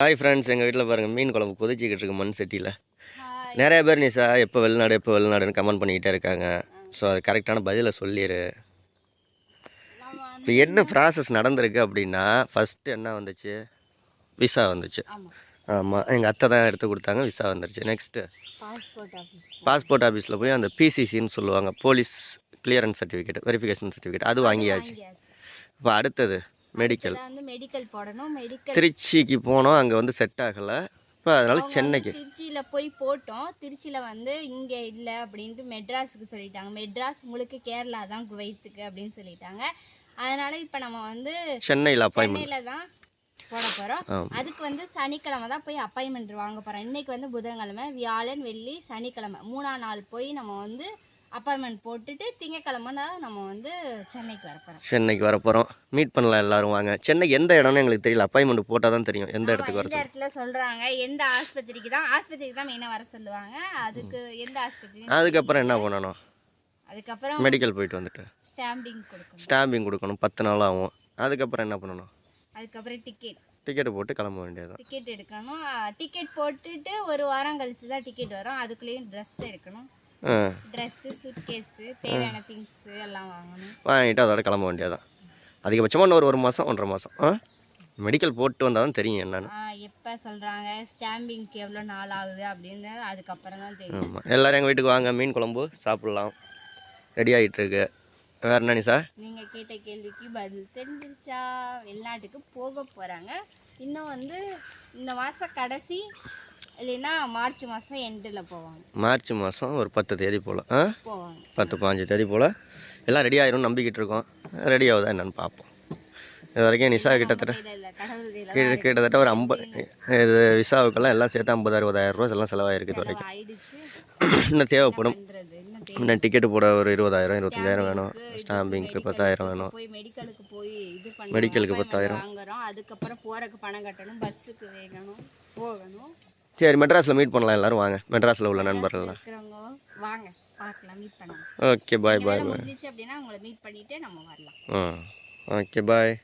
Hi friends எங்கள் வீட்டில் பாருங்கள் மீன் குழம்பு கொதிச்சிக்கிட்டு இருக்கு மண் சட்டியில். நிறைய பேர் நிஷா எப்போ வெளிநாடு எப்போ வெளிநாடுன்னு கமெண்ட் பண்ணிக்கிட்டே இருக்காங்க. ஸோ அது கரெக்டான பதிலை சொல்லிடு இப்போ என்ன ப்ராசஸ் நடந்திருக்கு அப்படின்னா ஃபஸ்ட்டு என்ன வந்துச்சு? விசா வந்துச்சு. ஆமாம் எங்கள் அத்தை தான் எடுத்து கொடுத்தாங்க விசா வந்துருச்சு. நெக்ஸ்ட்டு பாஸ்போர்ட் ஆஃபீஸில் போய் அந்த பிசிசின்னு சொல்லுவாங்க police clearance certificate verification certificate அது வாங்கியாச்சு. இப்போ அடுத்தது. மெடிக்கல் வந்து மெடிக்கல் போடணும். மெடிக்கல் திருச்சிக்கு போனோம். அங்கே வந்து செட் ஆகலை. இப்போ அதனால சென்னைக்கு. திருச்சியில் போய் போட்டோம். திருச்சியில் வந்து இங்கே இல்லை அப்படின்ட்டு மெட்ராஸுக்கு சொல்லிட்டாங்க. மெட்ராஸ் உங்களுக்கு கேரளா தான் குவைத்துக்கு அப்படின்னு சொல்லிட்டாங்க. அதனால இப்போ நம்ம வந்து சென்னையில் சென்னையில் தான் போட போகிறோம் அதுக்கு வந்து சனிக்கிழமை தான் போய் அப்பாயின்மெண்ட் வாங்க போகிறோம் இன்னைக்கு வந்து புதன்கிழமை வியாழன் வெள்ளி சனிக்கிழமை மூணாம் நாள் போய் நம்ம வந்து அப்பாயின்மெண்ட் போட்டுட்டு திங்கக்கிழமை நம்ம வந்து சென்னைக்கு வர போகிறோம் சென்னைக்கு வர போகிறோம் மீட் பண்ணலாம் எல்லாரும் வாங்க. சென்னைக்கு எந்த இடம்னு எங்களுக்கு தெரியல. அப்பாயின்மெண்ட் போட்டால் தான் தெரியும் எந்த இடத்துக்கு வர இடத்துல சொல்றாங்க. எந்த ஆஸ்பத்திரிக்கு தான் ஆஸ்பத்திரிக்கு தான் மெயினாக வர சொல்லுவாங்க. அதுக்கு எந்த ஆஸ்பத்திரி? அதுக்கப்புறம் என்ன பண்ணணும்? அதுக்கப்புறம் மெடிக்கல் போயிட்டு வந்துட்டு. ஸ்டாம்பிங் கொடுக்கணும். ஸ்டாம்பிங் கொடுக்கணும். பத்து நாள் ஆகும். அதுக்கப்புறம் என்ன பண்ணணும்? அதுக்கப்புறம் டிக்கெட் டிக்கெட்டு போட்டு கிளம்ப வேண்டியது டிக்கெட் எடுக்கணும். டிக்கெட் போட்டுட்டு ஒரு வாரம் கழிச்சு தான் டிக்கெட் வரும். அதுக்குள்ளேயும் ட்ரெஸ் எடுக்கணும். ட்ரெஸ்ஸு சுட்கேஸு தேவையான திங்ஸு எல்லாம் வாங்கணும். வாங்கிட்டு அதோட கிளம்ப வேண்டியதான் அதிகபட்சமாக இன்னும் ஒரு மாதம் ஒன்றரை மாதம் ஆ? மெடிக்கல் போட்டு வந்தால் தான் தெரியும் என்னன்னு. எப்போ சொல்கிறாங்க ஸ்டாம்பிங்க்கு எவ்வளோ நாள் ஆகுது அப்படின்னு அதுக்கப்புறம் தான் தெரியும். ஆமாம் எல்லோரும் எங்கள் வீட்டுக்கு வாங்க. மீன் குழம்பு சாப்பிட்லாம். ரெடி ஆகிட்டு இருக்கு. வேறு என்ன நிஷா நீங்கள் கேட்ட கேள்விக்கு பதில் தெரிஞ்சிருச்சா? வெளிநாட்டுக்கு போக போகிறாங்க இன்னும் வந்து இந்த மாதம் கடைசி இல்லைன்னா மார்ச் மாதம் எண்டில் போவாங்க. மார்ச் மாதம் ஒரு பத்து தேதி போல் ஆ? போவாங்க. பத்து பாஞ்சு தேதி போல். எல்லாம் ரெடி ஆயிரும் நம்பிக்கிட்டு இருக்கோம். ரெடி ஆகுதா என்னன்னு பார்ப்போம். இது வரைக்கும் நிஷா கிட்டத்தட்ட கிட்ட- கிட்டத்தட்ட ஒரு ஐம்பது இது விசாவுக்கெல்லாம் எல்லாம் சேர்த்து ஐம்பது அறுபதாயிரம் ரூபா எல்லாம் செலவாயிருக்கு இது வரைக்கும். இன்னும் தேவைப்படும். இன்னும் டிக்கெட்டு போட ஒரு இருபதாயிரம் இருபத்தஞ்சாயிரம் வேணும். ஸ்டாம்பிங்க்கு பத்தாயிரம் வேணும். மெடிக்கலுக்கு பத்தாயிரம். அதுக்கப்புறம் போறதுக்கு பணம் கட்டணும் பஸ்ஸுக்கு வேகணும் போகணும். சரி மெட்ராஸில் மீட் பண்ணலாம். எல்லாரும் வாங்க. மெட்ராஸில் உள்ள நண்பர்கள்லாம். வாங்க. ஓகே பாய் பாய் பாய் முடிஞ்சிச்சு அப்படின்னா உங்களை மீட் நம்ம வரலாம். ம் ஓகே பாய்